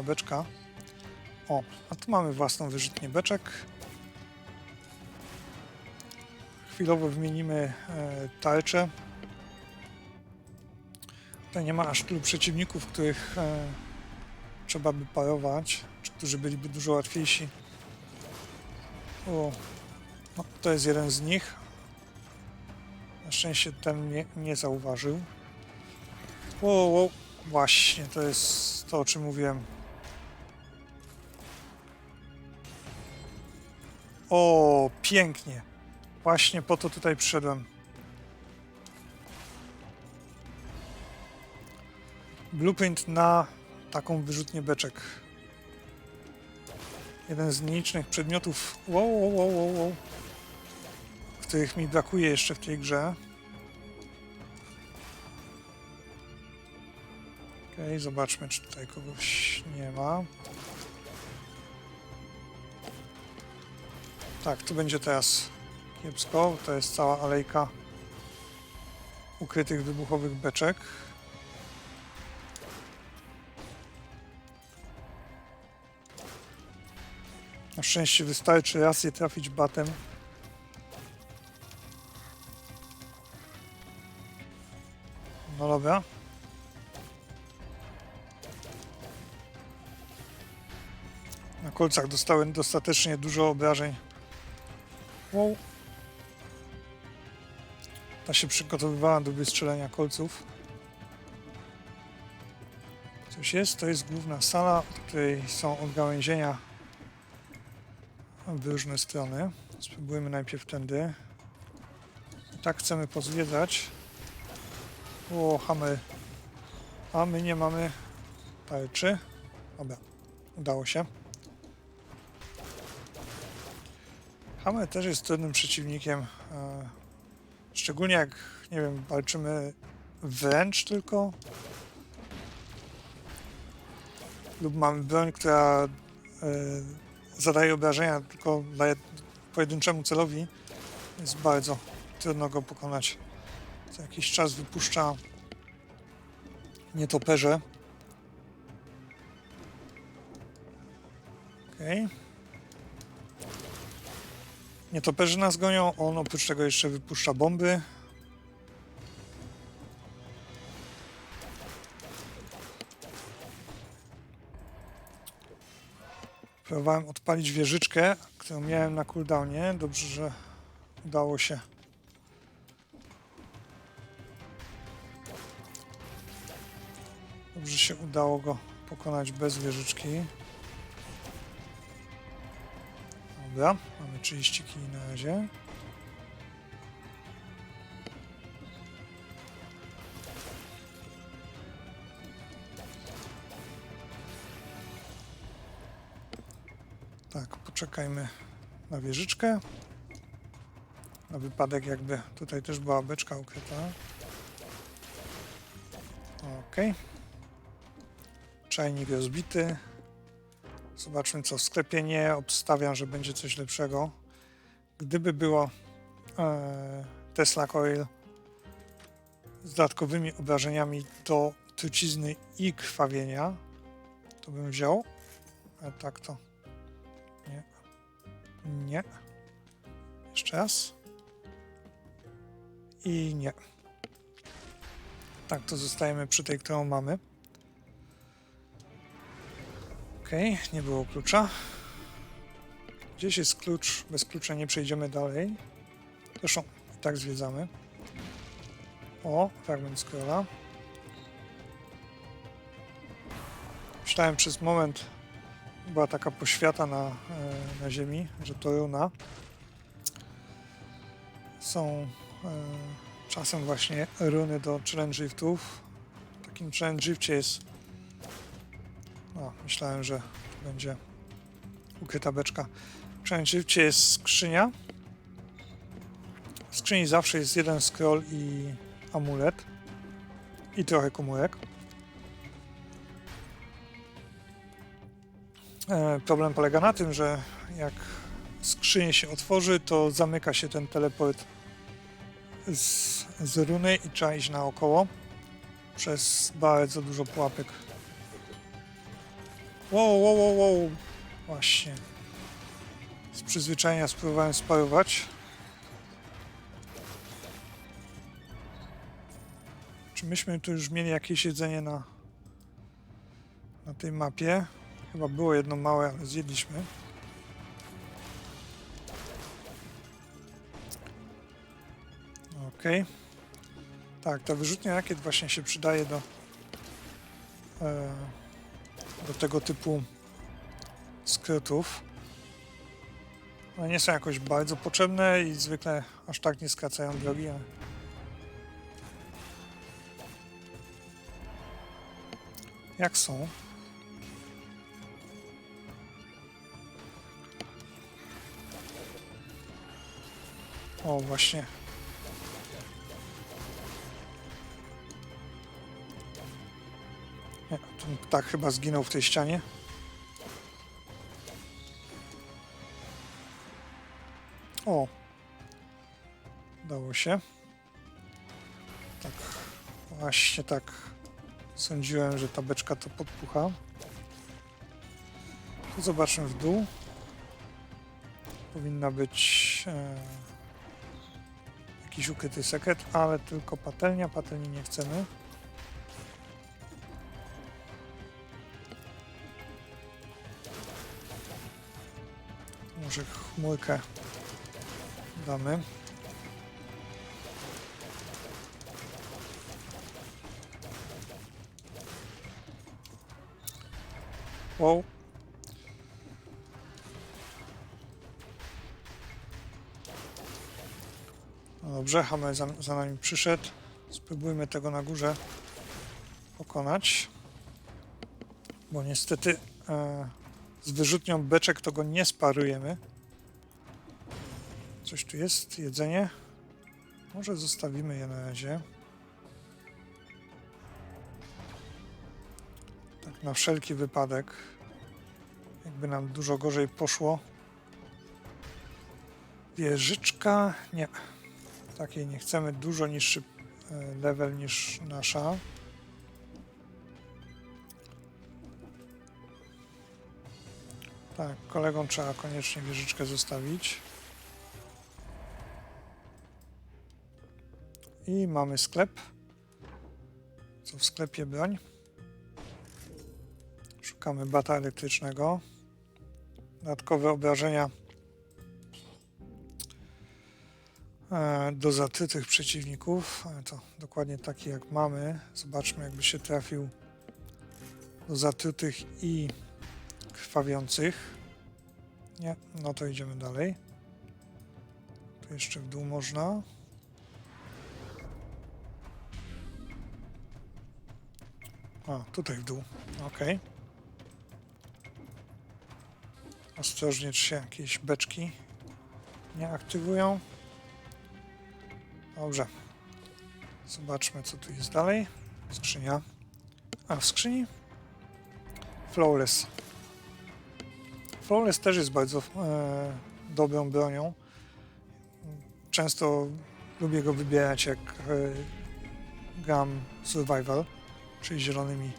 sama beczka. O, a tu mamy własną wyrzutnię beczek. Chwilowo wymienimy e, tarczę. Tutaj nie ma aż tylu przeciwników, których e, trzeba by parować, czy którzy byliby dużo łatwiejsi. O, no, to jest jeden z nich. Na szczęście ten mnie nie zauważył. O, o, właśnie, to jest to, o czym mówiłem. O, pięknie. Właśnie po to tutaj przyszedłem. Blueprint na taką wyrzutnię beczek. Jeden z nielicznych przedmiotów, wow, wow, wow, wow, których mi brakuje jeszcze w tej grze. Okej, zobaczmy, czy tutaj kogoś nie ma. Tak, tu będzie teraz kiepsko. To jest cała alejka ukrytych wybuchowych beczek. Na szczęście wystarczy raz je trafić batem. No dobra. Na kolcach dostałem dostatecznie dużo obrażeń. Wow. Ta się przygotowywała do wystrzelenia kolców. Coś jest, to jest główna sala, w której są odgałęzienia w różne strony. Spróbujemy najpierw tędy. Tak chcemy pozwiedzać. O, hammer. A my nie mamy tarczy. Dobra, udało się. Hammer też jest trudnym przeciwnikiem. e, Szczególnie jak, nie wiem, walczymy wręcz tylko. Lub mamy broń, która e, zadaje obrażenia tylko dla jed- pojedynczemu celowi. Jest bardzo trudno go pokonać. Co jakiś czas wypuszcza nietoperze. Okej. Nietoperzy nas gonią, on oprócz tego jeszcze wypuszcza bomby. Próbowałem odpalić wieżyczkę, którą miałem na cooldownie. Dobrze, że udało się. Dobrze się udało go pokonać bez wieżyczki. Dobra, mamy 30 kili na razie. Tak, poczekajmy na wieżyczkę. Na wypadek jakby tutaj też była beczka ukryta. Okej. Czajnik rozbity. Zobaczmy co w sklepie nie obstawiam, że będzie coś lepszego. Gdyby było e, Tesla Coil z dodatkowymi obrażeniami do trucizny i krwawienia, to bym wziął. Ale tak to nie. Nie. Jeszcze raz. I nie. Tak, to zostajemy przy tej, którą mamy. Okej, nie było klucza. Gdzieś jest klucz, bez klucza nie przejdziemy dalej. Zresztą tak zwiedzamy. O, fragment scrolla. Myślałem przez moment, była taka poświata na, e, na ziemi, że to runa. Są e, czasem właśnie runy do challenge driftów. W takim challenge drifcie jest o, myślałem, że będzie ukryta beczka. Challenge drifcie jest skrzynia. W skrzyni zawsze jest jeden scroll i amulet. I trochę komórek. E, problem polega na tym, że jak skrzynię się otworzy, to zamyka się ten teleport z, z runy i trzeba iść naokoło przez bardzo dużo pułapek. Wow, wow, wow, wow. Właśnie. Z przyzwyczajenia spróbowałem sparować. Czy myśmy tu już mieli jakieś jedzenie na, na tej mapie? Chyba było jedno małe, ale zjedliśmy. Okej. Tak, ta wyrzutnia rakiet właśnie się przydaje do, e, do tego typu skrytów. One nie są jakoś bardzo potrzebne i zwykle aż tak nie skracają drogi, ale... Jak są? O, właśnie. Nie, ten ptak chyba zginął w tej ścianie. O. Udało się. Tak. Właśnie tak. Sądziłem, że ta beczka to podpucha. Tu zobaczmy w dół. Powinna być e, jakiś ukryty sekret, ale tylko patelnia. Patelni nie chcemy. Może chmurkę damy. Wow. No dobrze, Hammer za, za nami przyszedł. Spróbujmy tego na górze pokonać. Bo niestety e, z wyrzutnią beczek to go nie sparujemy. Coś tu jest? Jedzenie? Może zostawimy je na razie. Tak na wszelki wypadek. Jakby nam dużo gorzej poszło. Wieżyczka? Nie. Takiej nie chcemy. Dużo niższy e, level niż nasza. Tak, kolegom trzeba koniecznie wieżyczkę zostawić. I mamy sklep. Co w sklepie broń? Szukamy bata elektrycznego. Dodatkowe obrażenia e, do zatrytych przeciwników. To dokładnie taki jak mamy. Zobaczmy jakby się trafił do zatrytych i krwawiących. Nie, no to idziemy dalej. Tu jeszcze w dół można. A, tutaj w dół. Ok. Ostrożnie, czy się jakieś beczki nie aktywują. Dobrze. Zobaczmy, co tu jest dalej. Skrzynia. A, w skrzyni? Flawless. Flawless też jest bardzo e, dobrą bronią. Często lubię go wybierać, jak e, gram survival czyli zielonymi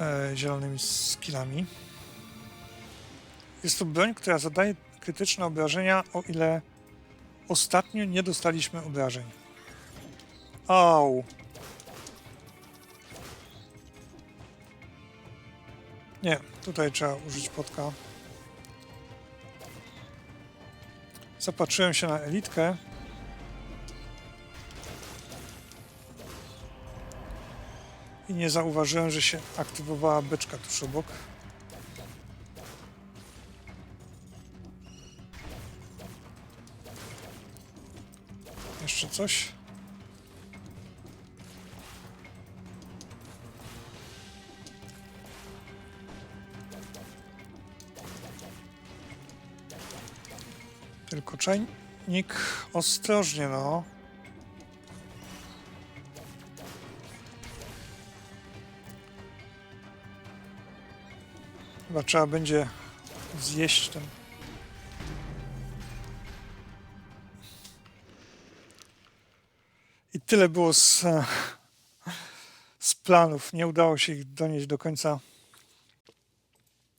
e, zielonymi skillami. Jest to broń, która zadaje krytyczne obrażenia, o ile ostatnio nie dostaliśmy obrażeń. Au! Nie, tutaj trzeba użyć potka. Zapatrzyłem się na elitkę. I nie zauważyłem, że się aktywowała beczka tuż obok. Jeszcze coś? Tylko czajnik ostrożnie, no. Chyba trzeba będzie zjeść ten. I tyle było z, z planów. Nie udało się ich donieść do końca